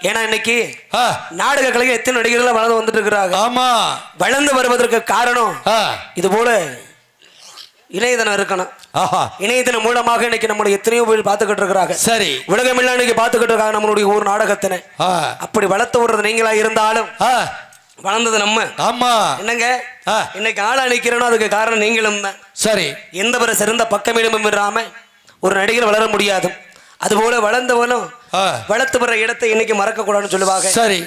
ஏன்னா இன்னைக்கு நாடக கலைஞர் எத்தனை நடிகர்கள் வளர்ந்து வந்துட்டு இருக்கிறாங்க ஆமா. வளர்ந்து வருவதற்கு காரணம் இது போல இணையதளம் இருக்கணும். ஆஹா. இணையதளம் மூலமாக இன்னைக்கு நம்மளுடைய எத்தனையோ பேர் பார்த்துக்கிட்டு இருக்கிறாங்க சரி. உலகமெல்லாம் இன்னைக்கு பார்த்துக்கிட்டு இருக்காங்க நம்மளுடைய ஒரு நாடகத்தினை. அப்படி வளர்த்து விடுறது நீங்களா இருந்தாலும் வளர்ந்தது நம்ம. ஆமா. என்னங்க. இன்னைக்கு ஆளா நிக்கிறோம் அதுக்கு காரணம் நீங்களும் தான் சரி. எந்த ஒரு சிறந்த பக்கமிடமும் இல்லாம ஒரு நடிகர் வளர முடியாது. அதுபோல வளர்ந்தவனும் வளர்த்து வர இடத்தை இன்னைக்கு மறக்க கூடாதுன்னு சொல்லுவாங்க. சரி.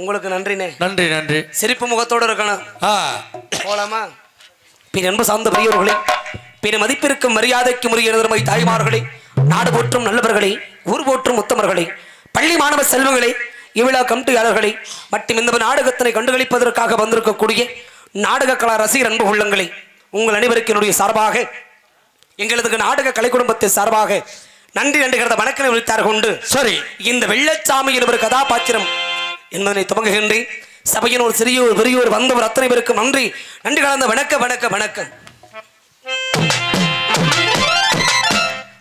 உங்களுக்கு நன்றினே நன்றி நன்றி. சிரிப்பு முகத்தோட இருக்கணும். போலாமா? பின் அன்பு சார்ந்த பெரியவர்களே பிற மதிப்பிற்கும் மரியாதைக்கும் உரிய நிலைமை தாய்மார்களே நாடு போற்றும் நல்லவர்களே ஊர் போற்றும் உத்தமர்களே பள்ளி மாணவ செல்வங்களே இவ்விழா கமிட்டியாளர்களே மற்றும் இந்த நாடகத்தினை கண்டுகளிப்பதற்காக வந்திருக்கக்கூடிய நாடக கலா ரசிகர் அன்பு உள்ளங்களே உங்கள் அனைவருக்கு என்னுடைய சார்பாக எங்களது நாடக கலை குடும்பத்தை சார்பாக நன்றி நன்றிகிறத வணக்கம் விழித்தார் கொண்டு சரி. இந்த வெள்ளச்சாமி என்ற கதாபாத்திரம் என்பதனை துவங்குகின்றேன். சபையின் ஒரு சிறியோர் பெரியோர் வந்தவர் அத்தனை பேருக்கு நன்றி. நன்றி கலந்த வணக்க வணக்க வணக்கம்.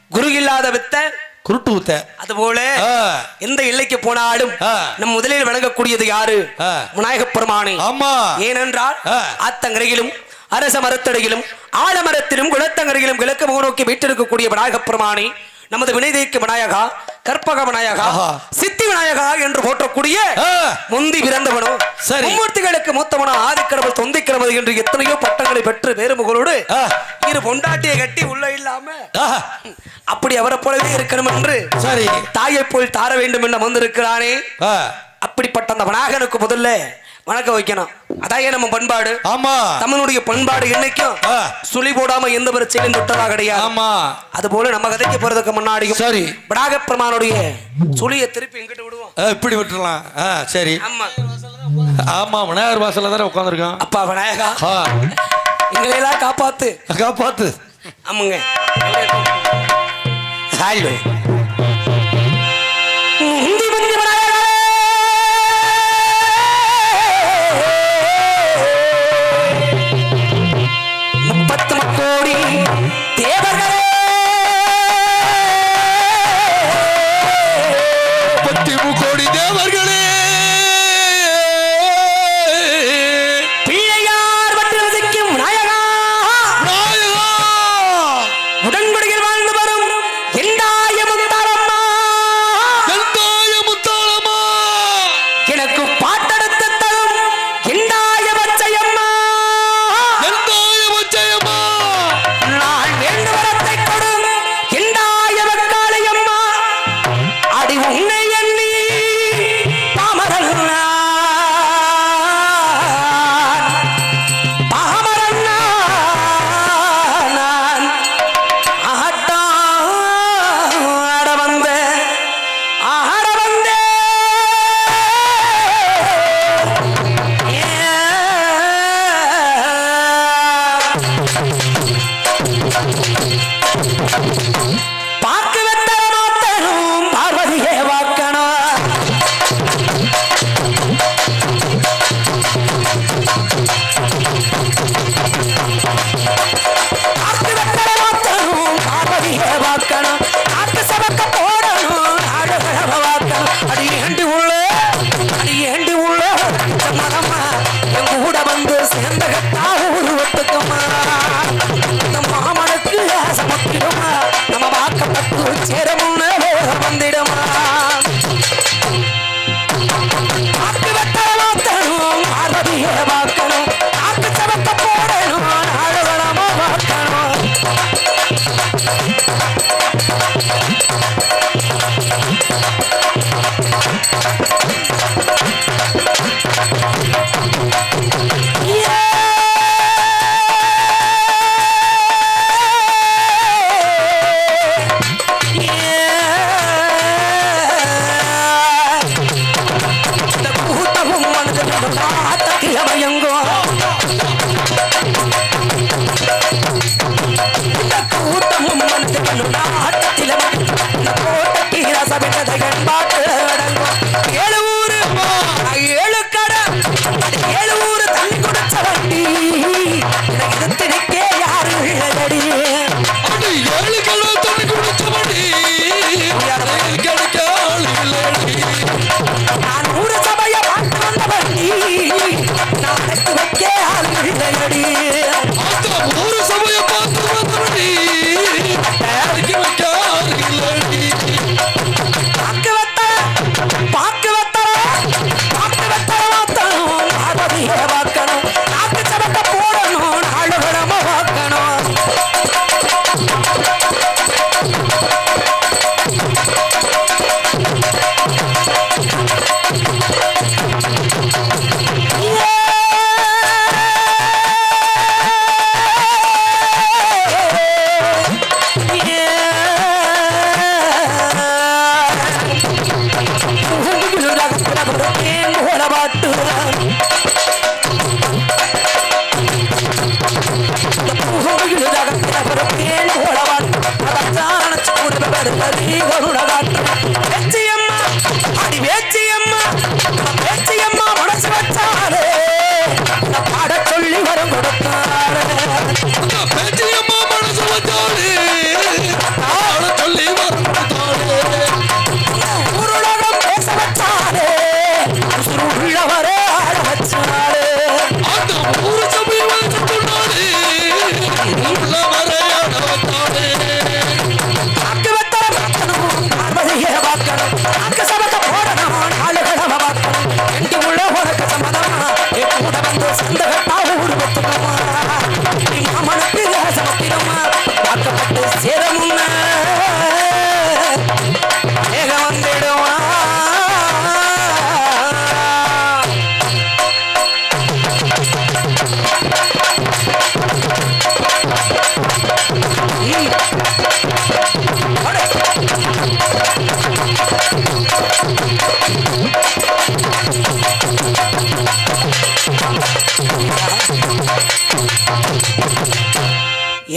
குரு இல்லாத வித்த குருட்டு ஊத்த அதுபோல ஆ, எந்த எல்லைக்கு போனாலும். நம் முதலில் வணங்கக்கூடியது யாரு? ஆ. விநாயகப் பெருமானே. ஆமா. ஏனென்றால். ஆத்தங்கரையிலும் அரச மரத்தடியிலும் ஆலமரத்திலும் குளத்தங்கரையிலும் கிழக்கு முகநோக்கி வீட்டிருக்கக்கூடிய விநாயகப் பெருமானே. நமது வினைதேக்கு விநாயகா கற்பக விநாயகா. சித்தி விநாயகா என்று போற்றக்கூடிய முந்தி பிறந்தவனோ சரி. மும்மூர்த்திகளுக்கு மூத்தவனோ ஆதிக்கிழமை தொந்திக்கிழமை என்று எத்தனையோ பட்டங்களை பெற்று வேறுமுகளோடு. இரு பொண்டாட்டியை கட்டி உள்ள இல்லாம அப்படி அவரை போலவே இருக்கணும் என்று சரி தாயை போல் தார வேண்டும் என்று வந்திருக்கிறானே அப்படிப்பட்ட அந்த விநாயகனுக்கு முதல்ல வணக்க வைக்கணும். அதான் நம்ம பண்பாடு. ஆமா. தமிழுடைய பண்பாடு என்னைக்கும். சுழி போடாம எந்த செயலும் தொட்டதா கிடையாது. ஆமா. அது போல நம்ம கதைக்கு போறதுக்கு முன்னாடியும் சரி. விநாயக பெருமானுடைய சுழியை திருப்பி எங்கிட்ட விடுவோம்? இப்படி விட்டுறலாம். ஆ சரி. ஆமா. ஆமா விநாயகர் வாசல்ல தானே உட்காந்துருக்கான் அப்பா விநாயகா. எங்களையெல்லாம் காப்பாத்து. காப்பாத்து. ஆமாங்க. ஹாய் ஆட்டத்தில் இந்த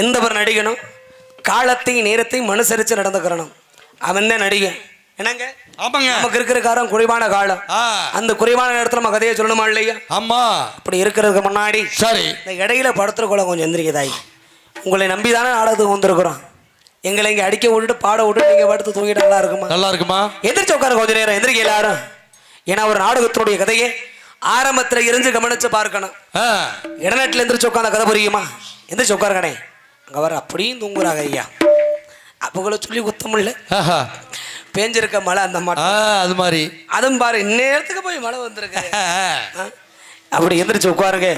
எந்த ஒரு நடிகனும் காலத்தையும் நேரத்தையும் மனுசரிச்சு நடந்துக்கிறணும். அவன் தான் நடிகன். என்னங்க? ஆமாங்க. நமக்கு இருக்கிற காலம் குறைவான காலம். அந்த குறைவான நேரத்துல நம்ம கதையை சொல்லணுமா இல்லையா? ஆமா. அப்படி இருக்கிறதுக்கு முன்னாடி சரி. இந்த இடையில படுத்துறக்குள்ள கொஞ்சம் எந்திரிக்கதாய். உங்களை நம்பி தானே நாடகத்துக்கு வந்திருக்கிறோம். எங்களை இங்கே அடிக்க விட்டுட்டு பாட விட்டு நீங்கள் படுத்து தூங்கிட்டு நல்லா இருக்குமா? நல்லா இருக்குமா? எந்திரிச்சு உட்காரு கொஞ்ச நேரம். எந்திரிக்க எல்லாரும். ஏன்னா ஒரு நாடகத்தினுடைய கதையை ஆரம்பத்தில் இருந்து கவனிச்சு பார்க்கணும். இடநட்டில் எந்திரிச்சு உட்காந்த கதை புரியுமா? எந்திரிச்சு உட்காருங்கண்ணே. அங்கே வர அப்படியும் தூங்குறாங்க ஐயா. அவங்கள சொல்லி குத்தம் இல்லை ஆஹா. பேஞ்சிருக்க மழை அந்த மாட்டம் அது மாதிரி. அதுவும் பாரு இந்நேரத்துக்கு போய் மழை வந்திருக்கு? அப்படி எந்திரிச்சு உட்காருங்க.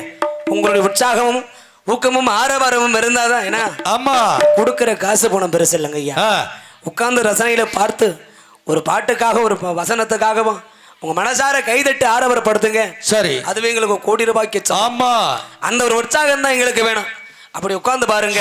உங்களுடைய உற்சாகமும் ஊக்கமும் ஆரவாரமும் இருந்தாதான் ஏன்னா ஆமா. கொடுக்குற காசு பணம் பெருசு இல்லைங்க ஐயா. உட்கார்ந்து ரசனையில பார்த்து ஒரு பாட்டுக்காக ஒரு வசனத்துக்காகவும் உங்க மனசார கைதட்டி ஆரவரப்படுத்துங்க. சரி. அதுவே எங்களுக்கு கோடி ரூபாய்க்கு. ஆமா. அந்த ஒரு உற்சாகம் தான் எங்களுக்கு வேணும். அப்படி உட்காந்து பாருங்க.